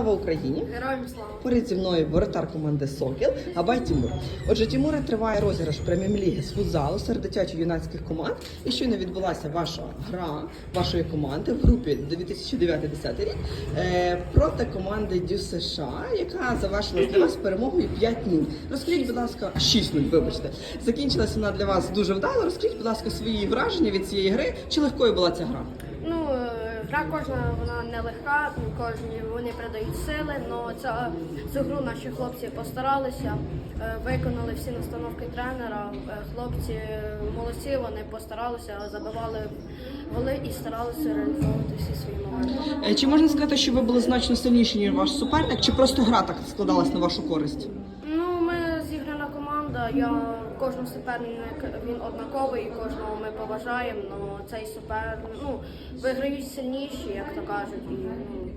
Слава Україні! Героям слава! Поряд зі мною воротар команди Сокіл Абай Тімур. Отже, Тімура триває розіграш прем'єр-ліги з футзалу серед дитячо-юнацьких команд. І щойно відбулася ваша гра вашої команди в групі 2009-2010 рік е, проти команди Дю США, яка завершилась для вас перемогою 5-0. Розкажіть, будь ласка, 6-0, вибачте. Закінчилася вона для вас дуже вдало. Розкажіть, будь ласка, свої враження від цієї гри. Чи легкою була ця гра? Е, гра кожна вона нелегка, кожні вони придають сили, але ця, цю гру наші хлопці постаралися, е, виконали всі настановки тренера. Е, Хлопці молодці, вони постаралися, забивали голи і старалися реалізовувати всі свої моменти. Е, Чи можна сказати, що ви були значно сильніші, ніж ваш суперник, чи просто гра так складалась на вашу користь? Ну, ми зіграна команда. Я кожен суперник він однаковий, кожного ми поважаємо. але цей супер, ну виграють сильніші, як то кажуть. І, ну,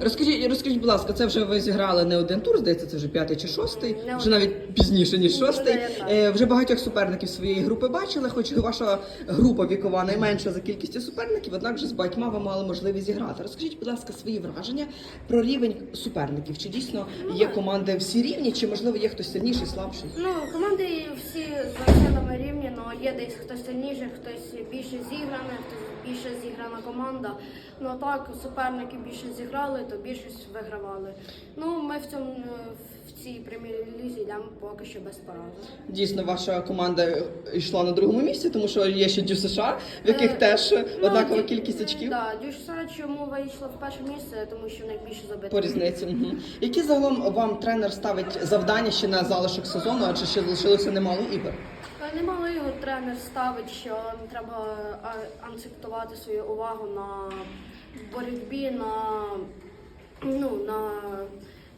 Розкажіть, розкажіть, будь ласка, це вже ви зіграли не один тур, здається, це вже п'ятий чи шостий, Не вже один. навіть пізніше, ніж шостий. Ну, так. Е, вже багатьох суперників своєї групи бачили, хоч ваша група вікова найменша за кількістю суперників, однак вже з багатьма ви мали можливість зіграти. Розкажіть, будь ласка, свої враження про рівень суперників. Чи дійсно є команди всі рівні, чи можливо є хтось сильніший, слабший? Ну, команди всі за силами рівні, але є десь хтось сильніший, хтось більше зіграний, хтось більше зіграна команда. Ну так, суперники більше зіграли, то більшість вигравали. Ну, ми в цьому е, в цій прем'єр-лізі йдемо поки що без поради. Дійсно, ваша команда йшла на другому місці, тому що є ще Дю США, в яких Е, теж ну, однакова кількість очків. Так, Дюшса чому вийшла в перше місце, тому що в них більше забито. По різниці. Угу. Які загалом вам тренер ставить завдання ще на залишок сезону, адже ще залишилося немало ігор? Е, Немало його тренер ставить, що треба а, акцентувати свою увагу на боротьбі, на, ну, на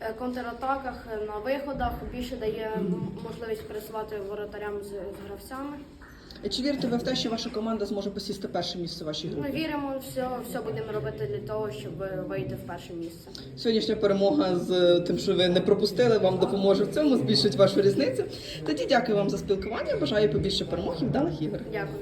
е, контратаках, на виходах. Більше дає можливість працювати воротарям з, з гравцями. Чи вірите ви в те, що ваша команда зможе посісти перше місце в вашій Ми віримо, все, все будемо робити для того, щоб вийти в перше місце. Сьогоднішня перемога з тим, що ви не пропустили, вам допоможе в цьому, збільшить вашу різницю. Тоді дякую вам за спілкування. Бажаю побільше перемог і вдалих ігор. Дякую.